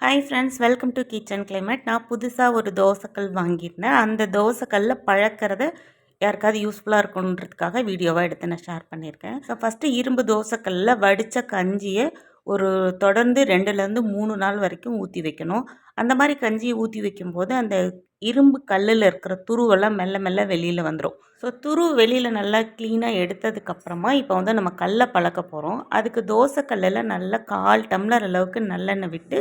Hi friends welcome to kitchen climate நான் புதுசாக ஒரு தோசைக்கல் வாங்கியிருந்தேன். அந்த தோசைக்கல்ல பழக்கிறத யாருக்காவது யூஸ்ஃபுல்லாக இருக்கணுன்றதுக்காக வீடியோவாக எடுத்து நான் ஷேர் பண்ணியிருக்கேன். ஸோ ஃபஸ்ட்டு இரும்பு தோசைக்கல்ல வடித்த கஞ்சியை ஒரு தொடர்ந்து ரெண்டுலேருந்து மூணு நாள் வரைக்கும் ஊற்றி வைக்கணும். அந்த மாதிரி கஞ்சியை ஊற்றி வைக்கும்போது அந்த இரும்பு கல்லில் இருக்கிற துருவெல்லாம் மெல்ல மெல்ல வெளியில் வந்துடும் ஸோ துரு வெளியில் நல்லா க்ளீனாக எடுத்ததுக்கப்புறமா இப்போ வந்து நம்ம கல்லை பழக்க போகிறோம் அதுக்கு தோசை கல்லில் நல்லா கால் டம்ளர் அளவுக்கு நல்லெண்ணெய் விட்டு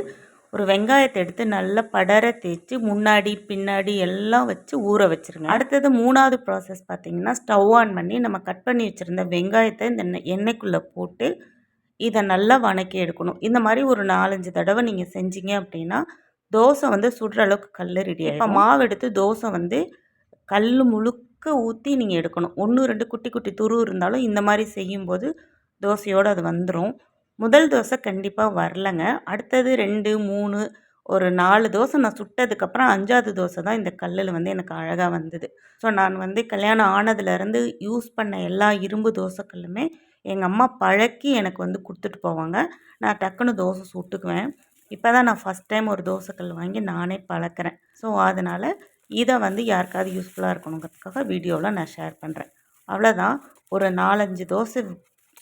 ஒரு வெங்காயத்தை எடுத்து நல்லா படர தேய்ச்சி முன்னாடி பின்னாடி எல்லாம் வச்சு ஊற வச்சுருங்க. அடுத்தது மூணாவது ப்ராசஸ் பார்த்திங்கன்னா ஸ்டவ் ஆன் பண்ணி நம்ம கட் பண்ணி வச்சுருந்த வெங்காயத்தை இந்த எண்ணெய்க்குள்ளே போட்டு இதை நல்லா வணக்கி எடுக்கணும். இந்த மாதிரி ஒரு நாலஞ்சு தடவை நீங்கள் செஞ்சீங்க அப்படின்னா தோசை வந்து சுடுற அளவுக்கு கல் ரெடி இப்போ மாவு எடுத்து தோசை வந்து கல் முழுக்க ஊற்றி நீங்கள் எடுக்கணும். ஒன்று ரெண்டு குட்டி குட்டி துரு இருந்தாலும் இந்த மாதிரி செய்யும்போது தோசையோடு அது வந்துடும் முதல் தோசை கண்டிப்பாக வரலங்க. அடுத்தது ரெண்டு மூணு ஒரு நாலு தோசை நான் சுட்டதுக்கப்புறம் அஞ்சாவது தோசை தான் இந்த கல்லில் வந்து எனக்கு அழகாக வந்தது. ஸோ நான் வந்து கல்யாணம் ஆனதுலேருந்து யூஸ் பண்ண எல்லா இரும்பு தோசைக்கல்லுமே எங்கள் அம்மா பழக்கி எனக்கு வந்து கொடுத்துட்டு போவாங்க. நான் டக்குன்னு தோசை சுட்டுக்குவேன். இப்போ தான் நான் ஃபஸ்ட் டைம் ஒரு தோசைக்கல் வாங்கி நானே பழக்கிறேன். ஸோ அதனால் இதை வந்து யாருக்காவது யூஸ்ஃபுல்லாக இருக்கணுங்கிறதுக்காக வீடியோவில் நான் ஷேர் பண்ணுறேன் அவ்வளோதான் ஒரு நாலஞ்சு தோசை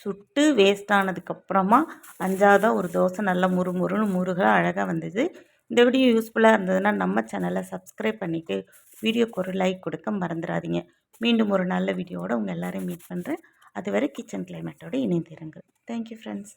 சுட்டு வேஸ்ட் ஆனதுக்கப்புறமா அஞ்சாவதாக ஒரு தோசை நல்லா முறுமுறுன்னு முருக அழகாக வந்தது. இந்த வீடியோ யூஸ்ஃபுல்லாக இருந்ததுன்னா நம்ம சேனலை சப்ஸ்கிரைப் பண்ணிவிட்டு வீடியோக்கு ஒரு லைக் கொடுக்க மறந்துடாதீங்க மீண்டும் ஒரு நல்ல வீடியோவோடு உங்கள் எல்லோரையும் மீட் பண்ணுறேன் அதுவரை கிச்சன் கிளைமேட்டோடு இணைந்திருங்கள். Thank you friends